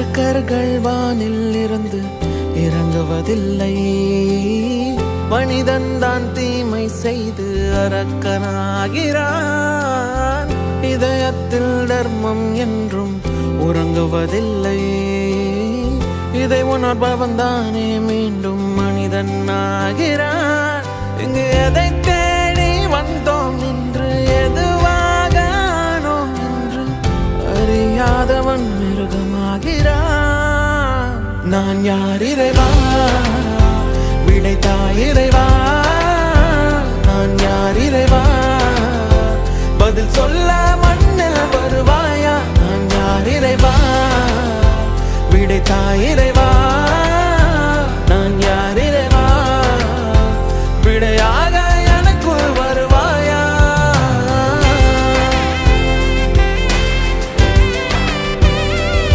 அரக்கர்கள் வானில் இருந்து இறங்குவதில்லை. மனிதன் தான் தீமை செய்து அரக்கனாகிறான். இதயத்தில் தர்மம் என்றும் உறங்குவதில்லை. இதை உணர்பவன் தானே மீண்டும் மனிதன் ஆகிறான் இங்கு எதை தேடி வந்தோம் என்று எதுவாகானோம் என்று அறியாதவன் மிருகம் நான் யார் இறைவா? விடைத்தா இறைவா? நான் யார் இறைவா? பதில் சொல்ல மண்ணில் வருவாயா? நான் யார் இறைவா? விடைத்தா இறைவா?